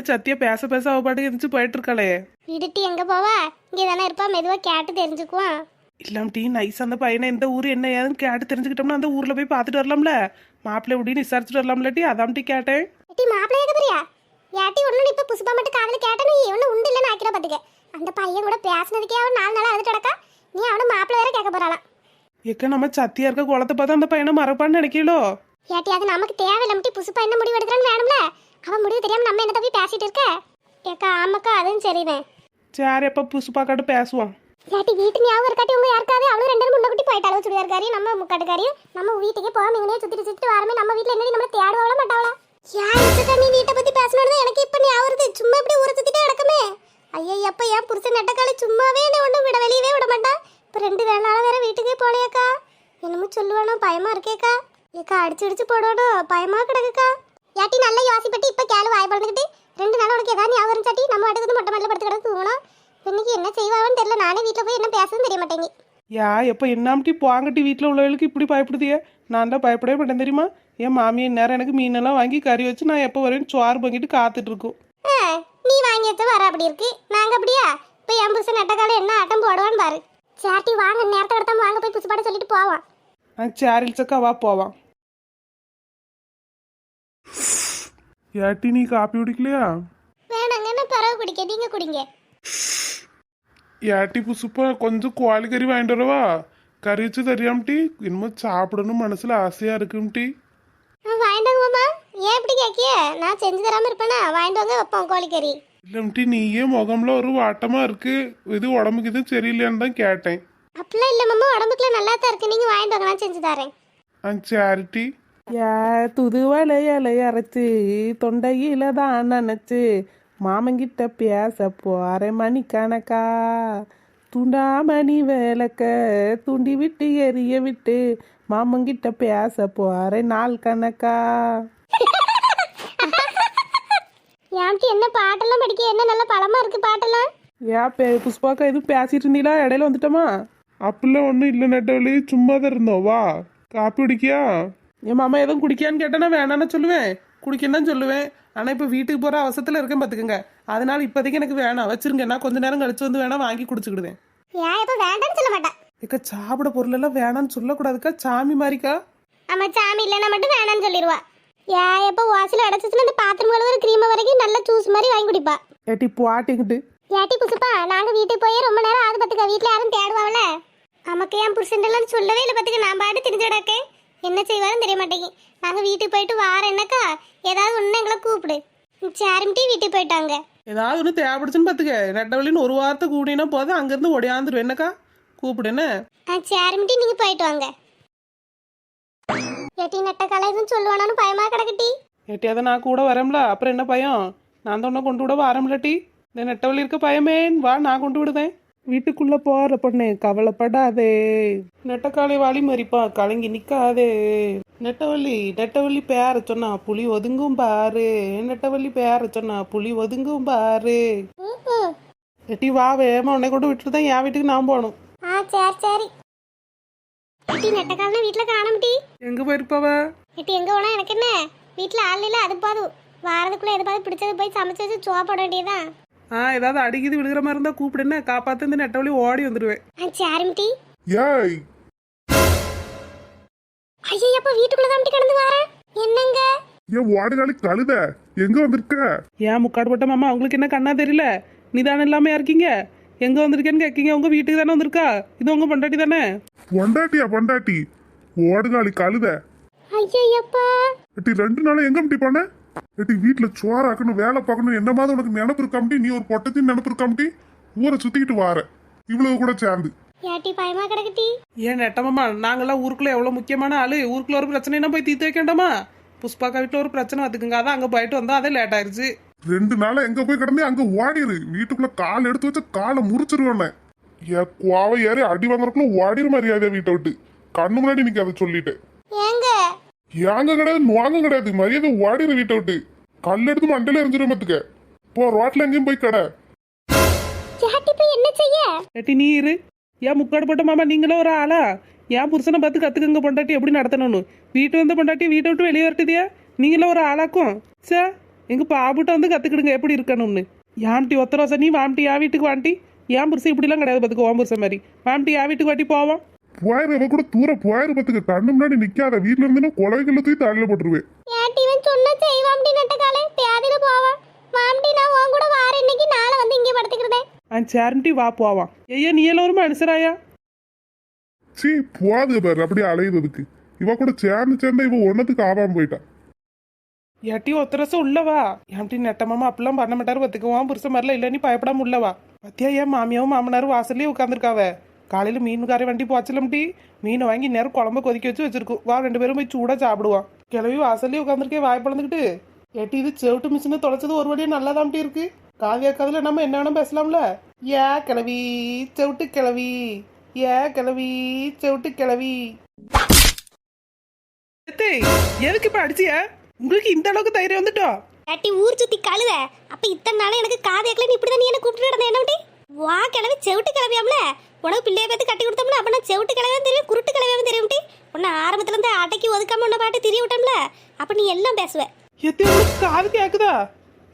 என்ன சத்தியா பேச பேச அவ பாட்டுக்கு எந்திரிச்சு போயிட்டு இருக்காளே விடுட்டி எங்க போவா? இங்கே தானே இருப்பா மெதுவா கேட்டு தெரிஞ்சுக்குவான். இல்லாம டீ நைஸ் அந்த பையனை எந்த ஊர் என்ன ஏதுன்னு கேட்டு தெரிஞ்சுக்கிட்டோம்னா அந்த ஊர்ல போய் பார்த்துட்டு வரலாம்ல. மாப்பிள்ளை எப்படின்னு விசாரிச்சுட்டு வரலாம்ல டீ அதான் டீ கேட்டேன். ஏட்டி மாப்பிள்ளை கேட்க போறியா? ஏட்டி ஒண்ணு இப்ப புஷ்பா மட்டும் காதுல கேட்டா நீ ஒண்ணு உண்டு இல்லைன்னு ஆக்கிட பாத்துக்க. அந்த பையன் கூட பேசினதுக்கே அவன் நாலு நாள் அழுது கிடக்கா. நீ அவனை மாப்பிள்ளை வேற கேட்க போறாளாம். எக்க நம்ம சத்தியா இருக்க குளத்தை பார்த்தா அந்த பையனை மறப்பான்னு நினைக்கலோ ஏட்டி அது நமக்கு தேவையில்லாமட்டி புசுப்பா என்ன முடிவு எடுக்கிறான்னு வேணும்ல? அவன் முடிவு தெரியாம நம்ம என்ன தப்பி பேசிட்டு இருக்க? ஏக்கா ஆமாக்கா அதுவும் சரிதான். சரி எப்ப புசு பாக்காட்டு பேசுவான் ஏட்டி வீட்டு ஞாபகம் இருக்காட்டி உங்க யாருக்காவது அவளும் ரெண்டு முன்ன குட்டி போயிட்டாலும் சுடிதார்காரியும் நம்ம முக்காட்டுக்காரியும்? நம்ம வீட்டுக்கே போகாம இங்கனே சுத்திட்டு சுத்திட்டு வரமே நம்ம வீட்ல என்னடி நம்மள தேடுவாங்களா மாட்டாவளா யாருக்கு நீ வீட்டை பத்தி பேசணும்னு எனக்கு இப்ப ஞாபகம் வருது. சும்மா இப்படி ஊரை சுத்திட்டே கிடக்குமே. ஐயா அப்ப ஏன் புருஷன் நெட்டக்கால சும்மாவே என்ன ஒண்ணும் விட வெளியவே விட மாட்டா. இப்ப ரெண்டு நாளா வேற வீட்டுக்கே போலையாக்கா என்னமோ சொல்லுவானோ பயமா இருக்கேக்கா. ஏக்கா அடிச்சு அடிச்சு போடணும் பயமா கிடக்குக்கா. ஏட்டி நல்லா யோசிப்பட்டு இப்ப கேளு வாய் பறந்துக்கிட்டு ரெண்டு நாள் உனக்கு ஏதாவது ஞாபகம் இருந்துச்சாட்டி நம்ம அடுத்து வந்து மொட்டை மல்ல படுத்து கிடக்கு தூங்கணும் இன்னைக்கு என்ன செய்வான்னு தெரியல. நானே வீட்டில் போய் என்ன பேசுன்னு தெரிய மாட்டேங்க. யா எப்ப என்னாமட்டி போங்கட்டி வீட்டில் உள்ளவர்களுக்கு இப்படி பயப்படுதியே நான் தான் பயப்படவே மாட்டேன் தெரியுமா? என் மாமியை நேரம் எனக்கு மீனெல்லாம் வாங்கி கறி வச்சு நான் எப்போ வரேன்னு சோறு பங்கிட்டு காத்துட்டு இருக்கோம். ஆ, நீ வாங்கி வச்ச வர அப்படி இருக்கு. நாங்க அப்படியா? இப்போ என் புருஷன் நட்டக்கால என்ன ஆட்டம் போடுவான்னு பாரு. சாட்டி வாங்க நேரத்தை எடுத்தாம வாங்க போய் புதுப்பாட சொல்லிட்டு போவான். நான் சேரில் சக்கா வா போவான். ஏட்டி நீ காப்பி குடிக்கலையா? என்ன பிறகு குடிக்க? நீங்க குடிங்க. ஏட்டி புசுப்பா கொஞ்சம் கோழி கறி வாங்கிட்டு வரவா? கறி வச்சு தெரியாமட்டி இன்னமும் சாப்பிடணும் மனசுல ஆசையா இருக்கும்டி வாங்க மாமா. ஏன் இப்படி கேட்கிய? நான் செஞ்சு தராம இருப்பேனா? வாங்கிட்டு வாங்க வைப்போம் கோழிக்கறி இல்லம்டி நீயே முகம்ல ஒரு வாட்டமா இருக்கு. இது உடம்புக்கு இது சரியில்லையான்னு தான் கேட்டேன். அப்படிலாம் இல்லை மாமா. உடம்புக்குலாம் நல்லா தான் இருக்கு. நீங்க வாங்கிட்டு வாங்க நான் செஞ்சு தரேன். ஆ சேரிட்டி யா துதுவலை இலை அரைச்சு தொண்டையில தான் நினைச்சு மாமங்கிட்ட பேச போறேன் மணி கணக்கா? துண்டாமணி விளக்க தூண்டி விட்டு எரிய விட்டு மாமங்கிட்ட பேச போறேன் நாள் கணக்கா? ஏன்ட்டி என்ன பாட்டெல்லாம் படிக்க என்ன நல்ல பழமா இருக்கு பாட்டெல்லாம்? ஏன் பே புஷ்பாக்கா எதுவும் பேசிட்டு இருந்தீங்களா இடையில வந்துட்டோமா? அப்படிலாம் ஒன்றும் இல்லை நெட்டவழி சும்மா தான் இருந்தோம். வா காப்பி குடிக்கியா? என் மாமா எதுவும் குடிக்கியான்னு கேட்டா நான் வேணான்னு சொல்லுவேன். குடிக்கன்னு தான் சொல்லுவேன். ஆனால் இப்போ வீட்டுக்கு போகிற அவசரத்தில் இருக்கேன் பார்த்துக்கங்க அதனால இப்போதைக்கு எனக்கு வேணாம். வச்சிருங்க. நான் கொஞ்ச நேரம் கழிச்சு வந்து வேணா வாங்கி குடிச்சுக்கிடுவேன். ஏன் இப்போ வேண்டாம்னு சொல்ல மாட்டேன் ஏக்கா சாப்பிட பொருள் எல்லாம் வேணான்னு சொல்லக்கூடாதுக்கா. சாமி மாதிரிக்கா ஆமா சாமி இல்லைன்னா மட்டும் வேணாம்னு சொல்லிடுவா ஏன் எப்போ வாசல் அடைச்சிச்சுன்னா அந்த பாத்திரம் கழுவுற கிரீம் வரைக்கும் நல்ல ஜூஸ் மாதிரி வாங்கி குடிப்பா. ஏட்டி பாட்டிக்கிட்டு ஏட்டி புசுப்பா நாங்க வீட்டுக்கு போய் ரொம்ப நேரம் ஆகுது பத்துக்க. வீட்டுல யாரும் தேடுவாங்கல்ல நமக்கு என் புருஷன்லாம் சொல்லவே இல்லை பத்துக்க. நான் பாட்டு தெரிஞ்சடக்க என்ன செய்வாருன்னு தெரிய மாட்டேங்க. நாங்க வீட்டுக்கு போயிட்டு வாரம் என்னக்கா ஏதாவது ஒன்று எங்களை கூப்பிடு. சேரிமிட்டி வீட்டுக்கு போயிட்டாங்க. ஏதாவது ஒன்று தேவைப்படுச்சுன்னு பார்த்துக்க நெட்டவழின்னு ஒரு வாரத்தை கூடினா போதும் அங்கேருந்து ஒடியாந்துருவேன் என்னக்கா? கூப்பிடு என்ன? ஆ சேரிமிட்டி நீங்க போயிட்டு வாங்க. ஏட்டி நெட்ட கலை எதுவும் சொல்லுவானு பயமா கிடக்கட்டி ஏட்டி அதை நான் கூட வரேன்ல. அப்புறம் என்ன பயம்? நான் தான் கொண்டு விட வரேன்லட்டி இந்த நெட்டவழி இருக்க பயமே வா நான் கொண்டு விடுதேன். வீட்டுக்குள்ள போற பொண்ணு கவலைப்படாதே. நெட்டக்காளி வாளி மறிப்பா கலங்கி நிக்காதே. நெட்டவள்ளி நெட்டவள்ளி பேர சொன்னா புலி ஒதுங்கும் பாரு. நெட்டவள்ளி பேர சொன்னா புலி ஒதுங்கும் பாரு. எட்டி வா வேமா உன்னை கொண்டு விட்டுட்டு தான் என் வீட்டுக்கு நான் போகணும். ஆ சரி சரி. ஏட்டி நெட்டக்காலனா வீட்டுல காணமுட்டி. எங்க போயிருப்பவ? ஏட்டி எங்க போனா எனக்கு என்ன? வீட்டுல ஆள் இல்ல அது போதும் வாரத்துக்குள்ள எதாவது பிடிச்சது போய் சமைச்சு வச்சு சோப்ப போட வேண்டியதுதான். ஆ ஏதாவது அடிக்குது விழுகிற மாதிரி இருந்தா கூப்பிடுன்னு காப்பாத்து இந்த நெட்டவழி ஓடி வந்துடுவேன் ஆ சேரிமிட்டி ஏய். ஐயா அப்ப வீட்டுக்குள்ள தான் கிடந்து வரேன் என்னங்க? ஏன் வாடகாலி கழுத? எங்க வந்திருக்க? ஏன் முக்காடு போட்ட மாமா உங்களுக்கு என்ன கண்ணா தெரியல? நிதானம் இல்லாம இருக்கீங்க? எங்க வந்திருக்கேன்னு கேட்கீங்க உங்க வீட்டுக்கு தானே வந்திருக்கா? இது உங்க பொண்டாட்டி தானே? பொண்டாட்டியா பொண்டாட்டி? ஓடுகாலி கழுத. ஐயப்பா எட்டி ரெண்டு நாளும் எங்க முட்டி போன? எட்டி வீட்டுல சோறாக்கணும் வேலை பார்க்கணும் என்ன மாதிரி உனக்கு நினப்பு இருக்காமட்டி நீ ஒரு பொட்டத்தின் நினப்பு இருக்காமட்டி ஊரை சுத்திக்கிட்டு வார. இவ்வளவு கூட சேர்ந்து. ஏட்டி பயமா கிடக்குட்டி ஏன் நெட்டமாமா நாங்கெல்லாம் ஊருக்குள்ள எவ்வளவு முக்கியமான ஆளு? ஊருக்குள்ள ஒரு பிரச்சனைனா போய் தீர்த்து வைக்கண்டாமா புஷ்பாக்கா வீட்டுல ஒரு பிரச்சனை வந்துக்குங்க. அதான் அங்க போயிட்டு வந்தா அதே லேட் ஆயிருச்சு. ரெண்டு நாளா எங்க போய் கிடந்தே அங்க ஓடிரு. வீட்டுக்குள்ள கால் எடுத்து வச்ச காலை முறிச்சிருவேன் என் கோவை ஏறி அடி வாங்குறதுக்குள்ள ஓடிரு மரியாதையா வீட்டை விட்டு. கண்ணு முன்னாடி நீங்க அதை சொல்லிட்டேன். ஏங்க? ஏங்க கிடையாது நுவாங்க கிடையாது. மரியாதை ஓடிரு வீட்டை விட்டு. கல் எடுத்து மண்டையில எரிஞ்சிடும் பாத்துக்க. போ ரோட்ல எங்கேயும் போய் கடை. என்ன செய்ய? ஏட்டி நீ இரு. ஏன் முக்காடு போட்ட மாமா நீங்களும் ஒரு ஆளா? ஏன் புருஷனை பார்த்து கத்துக்கங்க பொண்டாட்டி எப்படி நடத்தணும்னு? வீட்டு வந்த பொண்டாட்டி வீட்டை விட்டு வெளியே வரட்டுதியா? நீங்களும் ஒரு ஆளாக்கும். சே எங்க பாபுட்ட வந்து கத்துக்கிடுங்க எப்படி இருக்கணும்னு. யாம்டி ஒத்த ரோசா நீ வாம்டி யா வீட்டுக்கு வாண்டி ஏன் புருஷன் இப்படிலாம் கிடையாது பார்த்துக்கோ ஓம் புருஷன் மாதிரி. வாம்டி யா வீட்டுக்கு வாட்டி போவோம். போயிரு அவ கூட தூர போயிரு பத்துக்கு. கண்ணு முன்னாடி நிக்காத. வீட்டுல இருந்து கொலைகளை தூக்கி தலையில போட்டுருவேன். இவன் சொன்ன செய்வாம்டி நெட்டக்காலே. பியாதில போவான் வாம்டி நான் உன் கூட வார இன்னைக்கு நாளை வந்து இங்கே படுத்துக்கிறதே ஆ சேரண்டி வா போவான் ஐயா நீ எல்லாம் ஒரு மனுஷராயா? சீ போகாது பாரு அப்படியே அலையுறதுக்கு. இவ கூட சேர்ந்து சேர்ந்தா இவ ஒன்னத்துக்கு ஆகாம போயிட்டா. ஏட்டி ஒத்த ரோசம் உள்ளவா ஏன்டி நெட்டமாமா அப்படிலாம் பண்ண மாட்டாரு பார்த்துக்குவான் புருஷன் மாதிரிலாம் இல்லை நீ பயப்படாம உள்ளவா பத்தியா ஏன் மாமியாவும் மாமனாரும் வாசல்லே உட்காந்துருக்காவ காலையில் மீன்கார வண்டி போச்சலம்டி மீனை வாங்கி நேரம் குழம்ப கொதிக்க வச்சு வச்சிருக்கோம் வா ரெண்டு பேரும் போய் சூடாக சாப்பிடுவான் கிளவி வாசல்லே உட்காந்துருக்கே வாய் பழந்துக்கிட்டு ஏட்டி இது செவிட்டு மிஷினை தொலைச்சது ஒரு வழியா நல்லாதான்ட்டி இருக்கு. காவியா கதில் நம்ம என்ன வேணும் பேசலாம்ல? ஏ கிளவி செவிட்டு கிளவி. ஏ கிளவி செவிட்டு கிளவி. எதுக்கு இப்ப அடிச்சிய? உங்களுக்கு இந்த அளவுக்கு தைரியம் வந்துட்டோம் கட்டி ஊர் சுத்தி கழுத. அப்ப இத்தனை நாளா எனக்கு காதையாக்கல நீ இப்படிதான் நீ என்ன கூப்பிட்டு நடந்த என்ன வா கிளவி செவிட்டு கிளவியாம்ல. உனக்கு பிள்ளைய பார்த்து கட்டி கொடுத்தோம்ல அப்ப நான் செவிட்டு கிளவியும் தெரியும் குருட்டு கிளவியும் தெரியும் உன்னை ஆரம்பத்துல இருந்து அடக்கி ஒதுக்காம உன்னை பாட்டு திரிய விட்டோம்ல அப்ப நீ எல்லாம் பேசுவ. எத்தே காது கேக்குதா?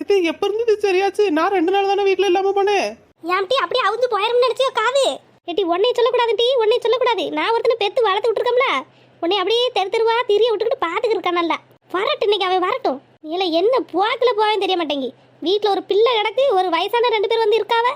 எத்தே எப்ப இருந்து இது சரியாச்சு? நான் ரெண்டு நாள் தானே வீட்டுல இல்லாம போனேன். ஏன்டி அப்படியே அவுந்து போயிரும் நினைச்சியோ காது? ஏட்டி உன்னை சொல்லக்கூடாது டி உன்னை சொல்லக்கூடாது. நான் ஒருத்தனை பெத்து வளர்த்து விட்டுருக்கோம்ல உன்னை அப்படியே தெரு தெருவா திரிய விட்டுக்கிட்டு பாத்துக்கிட்டு இருக்கான் நல்லா. வரட்டும் இன்னைக்கு அவன் வரட்டும். நீல என்ன போக்கில் போவேன்னு தெரிய மாட்டேங்கி. வீட்டில் ஒரு பிள்ளை கிடக்கு ஒரு வயசான ரெண்டு பேர் வந்து இருக்காவ?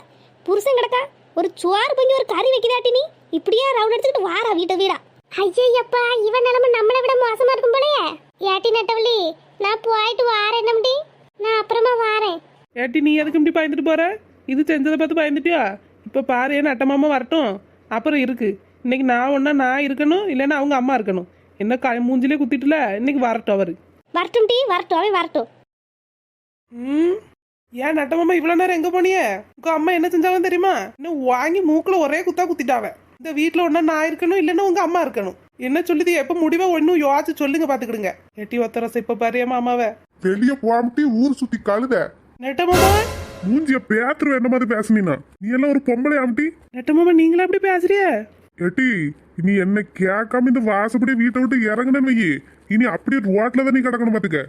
புருஷன் கிடக்கா? ஒரு சுவாறு பொங்கி ஒரு கறி வைக்கிறாட்டி நீ? இப்படியே ரவுண்ட் அடிச்சுக்கிட்டு வாரா வீட்டை வீடா. ஐயப்பா இவன் நிலைமை நம்மளை விட மோசமா இருக்கும் போலயே. ஏட்டி நட்டவள்ளி நான் போயிட்டு வாரேன் நம்பி நான் அப்புறமா வாரேன். ஏட்டி நீ எதுக்கு இப்படி பயந்துட்டு போற? இது செஞ்சதை பார்த்து பயந்துட்டியா? இப்ப பாரு ஏன் அட்டமாமா வரட்டும். அப்புறம் இருக்கு. இன்னைக்கு நான் ஒன்னா நான் இருக்கணும் இல்லைன்னா அவங்க அம்மா இருக்கணும். என்ன க மூஞ்சிலே குத்திட்டுல இன்னைக்கு வரட்டும் அவரு. வரட்டும் டி வரட்டும் அவன் வரட்டும். ம்? ஏன் நட்டமாமா இவ்வளவு நேரம் எங்க போனியே? உங்க அம்மா என்ன செஞ்சாலும் தெரியுமா? இன்னும் வாங்கி மூக்குல ஒரே குத்தா குத்திட்டாவ இந்த வீட்டுல ஒன்னா நான் இருக்கணும் இல்லைன்னா உங்க அம்மா இருக்கணும். என்ன சொல்லுது? எப்ப முடிவா ஒன்னும் யோசிச்சு சொல்லுங்க பாத்துக்கிடுங்க. எட்டி ஒத்தரச இப்ப பாரு மாமாவை வெளிய போகாமட்டி ஊர் சுத்தி கழுத. நெட்டமாமா மூஞ்சிய பேத்துரு என்ன மாதிரி பேசுனீனா நீ எல்லாம் ஒரு பொம்பளை ஆம்டி நெட்டமாமா நீங்களா அப்படி பேசுறிய? ஏட்டி நீ என்ன கேட்காம இந்த வாசப்படி வீட்டை விட்டு இறங்குனேன்னு வையி. இனி அப்படியே ரோட்ல தான் நீ கிடக்கணும் பாத்துக்க.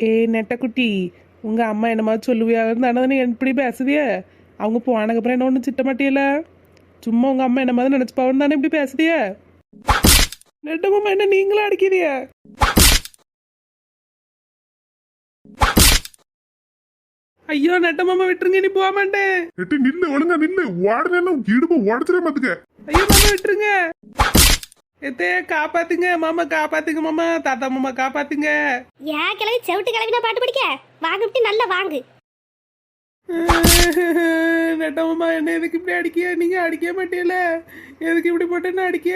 ஏ நெட்டக்குட்டி உங்க அம்மா என்னமா சொல்லுவியா? இருந்தானே நீ எப்படி பேசுதிய அவங்க போனதுக்கப்புறம் என்ன ஒன்றும் சிட்ட மாட்டியல சும்மா உங்க அம்மா என்ன மாதிரி நினைச்சுப்பாவன்னு தானே இப்படி பேசுதிய நெட்டமாமா என்ன நீங்களும் அடிக்கிறிய ஐயோ நெட்டமாமா விட்டுருங்க நீ போக மாட்டேன். நில்லு ஒழுங்கா நில்லு. ஓடுனேன்னா இடுப்பு உடச்சிடே பாத்துக்க. ஐயோ மாமா விட்டுருங்க. எத்தே காப்பாத்துங்க மாமா காப்பாத்துங்க மாமா தாத்தா மாமா காப்பாத்துங்க. ஏன் கிளவி செவிட்டு கிளவினா பாட்டு படிக்க? வாங்க இப்படி நல்லா வாங்கு. நெட்டமாமா என்ன எதுக்கு இப்படி அடிக்க நீங்க அடிக்க மாட்டீல எதுக்கு இப்படி போட்டு என்ன அடிக்க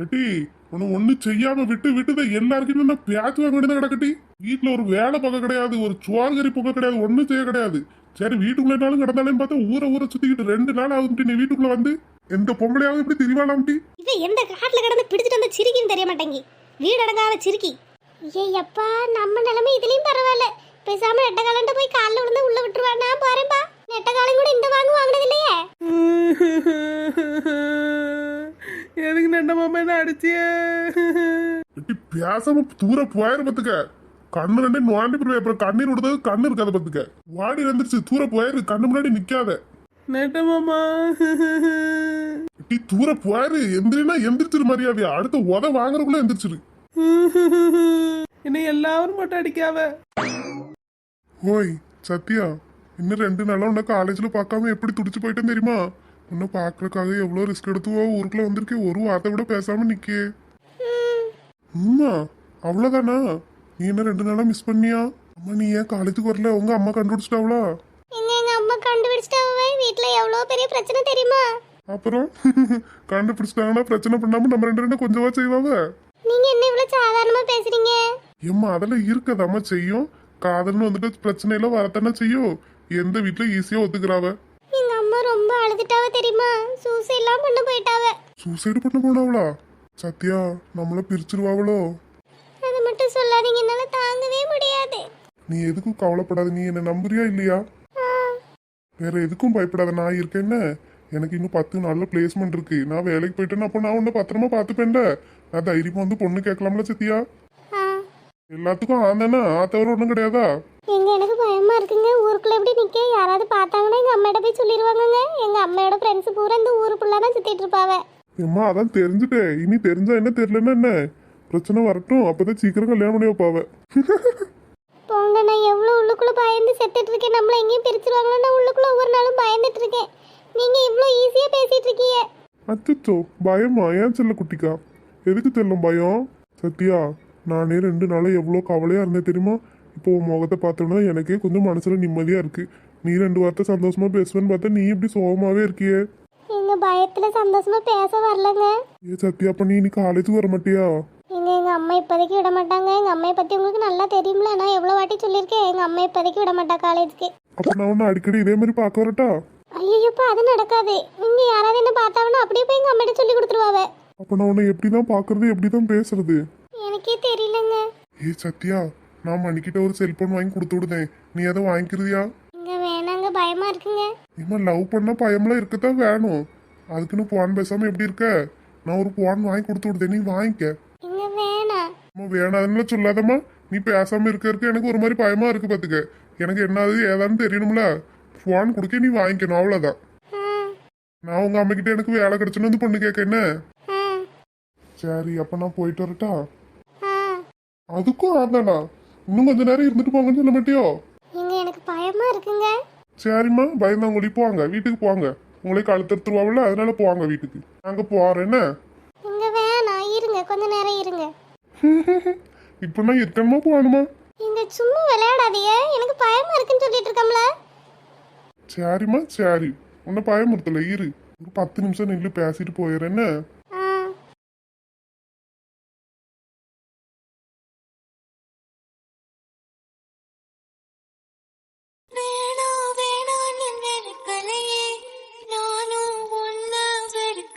ஏட்டி உன்னை ஒண்ணு செய்யாம விட்டு விட்டுதான் எல்லாருக்குமே நான் பேச்சு வாங்க வேண்டியது கிடக்கட்டி வீட்டுல ஒரு வேலை பார்க்க கிடையாது ஒரு சுவார்கறி பொங்க கிடையாது ஒண்ணும் செய்ய கிடையாது. சரி வீட்டுக்குள்ளனாலும் கிடந்தாலும் பார்த்தா ஊரை ஊரை சுத்திக்கிட்டு ரெண்டு நாள் ஆகுதுட்டி நீ வீட்டுக்குள்ள வந்து. எந்த பொம்பளையாவது இப்படி திரிவாளாம்ட்டி இவன் எந்த காட்டுல கிடந்து பிடிச்சிட்டு வந்த சிரிக்கின்னு தெரிய மாட்டேங்கி. வீடு அடங்காத சிரிக்கி. ஏய்யப்பா நம்ம நிலைமை இதுலயும் பரவாயில்ல. பேசாம நெட்டகாலன்ட்ட போய் காலில் விழுந்து உள்ள விட்டுருவா நான் போறேன்ப்பா நெட்டகாலம் கூட இந்த வாங்க வாங்கினது இல்லையே எதுக்கு நெட்டமாமா என்ன அடிச்சிய? பேசாம தூர போயிரு பாத்துக்க கண்ணு ரெண்டே நோண்டி போய் அப்புறம் கண்ணீர் விடுறது கண்ணு இருக்காது பாத்துக்க வாடி வந்துருச்சு தூர போயிரு கண்ணு முன்னாடி நிக்காத. நெட்டமாமா. எட்டி தூர போயிரு எந்திரினா எந்திரிச்சிரு மரியாதையா. அடுத்த உத வாங்குறதுக்குள்ள எந்திரிச்சிரு. என்ன எல்லாரும் மட்டும் அடிக்காவ ஓய் சத்யா இன்னும் ரெண்டு நாளா உன்னை காலேஜ்ல பார்க்காம எப்படி துடிச்சு போயிட்டேன் தெரியுமா? உன்னை பார்க்கறதுக்காக எவ்வளோ ரிஸ்க் எடுத்துவோ ஊருக்குள்ள வந்திருக்கே ஒரு வார்த்தை கூட பேசாம நிக்கே அம்மா அவ்வளோதானா நீ என்ன ரெண்டு நாளா மிஸ் பண்ணியா? அம்மா நீ ஏன் காலேஜுக்கு வரல? உங்க அம்மா கண்டுபிடிச்சிட்டாவளா? எங்க எங்க அம்மா கண்டுபிடிச்சிட்டாவே? வீட்ல எவ்வளவு பெரிய பிரச்சனை தெரியுமா? அப்புறம்? கண்டுபிடிச்சிட்டாங்கன்னா பிரச்சனை பண்ணாம நம்ம ரெண்டு ரெண்டு கொஞ்சமா செய்வாங்க நீங்க என்ன இவ்வளவு சாதாரணமா பேசுறீங்க? ஏம்மா அதெல்லாம் இருக்கதாம்மா செய்யும். காதல்னு வந்துட்டு பிரச்சனை எல்லாம் வரத்தானே செய்யும். எந்த வீட்டுல ஈஸியா ஒத்துக்கிறாவ? எங்க அம்மா ரொம்ப அழுதுட்டாவ தெரியுமா? சூசை எல்லாம் பண்ண போயிட்டாவ. சூசைடு பண்ண போனாவளா? சத்யா நம்மள பிரிச்சிருவாவளோ? மட்டும் சொல்லாதீங்க. என்னால தாங்கவே முடியாது. நீ எதுக்கும் கவலைப்படாத நீ என்ன நம்புறியா இல்லையா? வேற எதுக்கும் பயப்படாத நான் இருக்கேன்னு எனக்கு இன்னும் பத்து நல்ல பிளேஸ்மெண்ட் இருக்கு. நான் வேலைக்கு போயிட்டேன்னு அப்போ நான் உன்னை பத்திரமா பார்த்துப்பேன்ல. நான் தைரியமா வந்து பொண்ணு கேட்கலாம்ல சத்யா. எல்லாத்துக்கும் ஆந்தானே ஆத்தவர் ஒன்றும் கிடையாதா? எங்க எனக்கு பயமா இருக்குங்க. ஊருக்குள்ள எப்படி நிக்க? யாராவது பார்த்தாங்கன்னா எங்க அம்மாட்ட போய் சொல்லிடுவாங்கங்க எங்க அம்மையோட ஃப்ரெண்ட்ஸ் பூரா இந்த ஊருக்குள்ள தான் சுத்திட்டு இருப்பாவ. ஏம்மா அதான் தெரிஞ்சுட்டே இனி தெரிஞ்சா என்ன தெரியலன்னா என்ன? பிரச்சனை வரட்டும். அப்பதான் சீக்கிரம் கல்யாணம் பண்ணி வைப்பாவ. போங்க நான் எவ்வளவு உள்ளுக்குள்ள பயந்து செத்துட்டு இருக்கேன். நம்மள எங்கேயும் பிரிச்சிருவாங்களோ நான் உள்ளுக்குள்ள ஒவ்வொரு நாளும் பயந்துட்டு இருக்கேன். நீங்க இவ்வளோ ஈஸியா பேசிட்டு இருக்கீங்க. அச்சச்சோ பயமா? ஏன் செல்ல குட்டிக்கா? எதுக்கு செல்லும் பயம்? சத்யா நானே ரெண்டு நாளாக எவ்வளோ கவலையா இருந்தேன் தெரியுமா? இப்போ உன் முகத்தை பார்த்தோன்னா எனக்கே கொஞ்சம் மனசுல நிம்மதியா இருக்கு. நீ ரெண்டு வார்த்தை சந்தோஷமா பேசுவேன்னு பார்த்தா நீ இப்படி சோகமாவே இருக்கியே. எங்க பயத்துல சந்தோஷமா பேச வரலங்க. ஏ சத்யா அப்ப நீ இன்னைக்கு காலேஜுக்கு வர மாட்டியா? எங்க எங்க அம்மா இப்போதைக்கு விட மாட்டாங்க. எங்க அம்மையை பத்தி உங்களுக்கு நல்லா தெரியும்ல. நான் எவ்வளவு வாட்டி சொல்லியிருக்கேன். எங்க அம்மா இப்போதைக்கு விட மாட்டா காலேஜ்க்கு. அப்ப நான் உன்னை அடிக்கடி இதே மாதிரி பார்க்க வரட்டா? ஐயோப்பா அது நடக்காது. இங்க யாராவது என்ன பார்த்தாங்கன்னா அப்படியே போய் எங்க அம்மிட்ட சொல்லி கொடுத்துருவாவ. அப்ப நான் உன்னை எப்படி தான் பார்க்கறது எப்படி தான் பேசுறது? எனக்கே தெரியலங்க. ஏ சத்யா நான் மணிக்கிட்ட ஒரு செல்போன் வாங்கி கொடுத்து விடுதேன். நீ அதை வாங்கிக்கிறியா? இங்க வேணாங்க பயமா இருக்குங்க. இம்மா லவ் பண்ண பயம்லாம் இருக்கத்தான் வேணும். அதுக்குன்னு போன் பேசாம எப்படி இருக்க? நான் ஒரு போன் வாங்கி கொடுத்து விடுதேன். நீ வாங்கிக்க. அம்மா வேணாதுன்னு சொல்லாதம்மா. நீ பேசாம இருக்க இருக்க எனக்கு ஒரு மாதிரி பயமா இருக்கு பாத்துக்க. எனக்கு என்னது ஏதான்னு தெரியணும்ல. போன் கொடுக்க நீ வாங்கிக்கணும் அவ்வளவுதான். நான் உங்க அம்மா கிட்ட எனக்கு வேலை கிடைச்சுன்னு வந்து பொண்ணு கேட்க என்ன? சரி அப்ப நான் போயிட்டு வரட்டா. அதுக்கும் ஆதானா இன்னும் கொஞ்ச நேரம் இருந்துட்டு போங்கன்னு சொல்ல மாட்டியோ? எனக்கு பயமா இருக்குங்க. சரிம்மா பயந்தாங்குழி போங்க. வீட்டுக்கு போங்க. உங்களே கழுத்தெடுத்துருவாங்கல்ல அதனால போவாங்க வீட்டுக்கு. நாங்க போறேன் என்ன? இங்க வேணாம் இருங்க. கொஞ்ச நேரம் இருங்க. இப்ப நான் இருக்கணுமா போகணுமா? இங்க சும்மா விளையாடாதீங்க. எனக்கு பயமா இருக்குன்னு சொல்லிட்டு இருக்கோம்ல. சரிம்மா சரி. உன்னை பயமுறுத்தல இரு. ஒரு பத்து நிமிஷம் நின்று பேசிட்டு போயிடுறேன் என்ன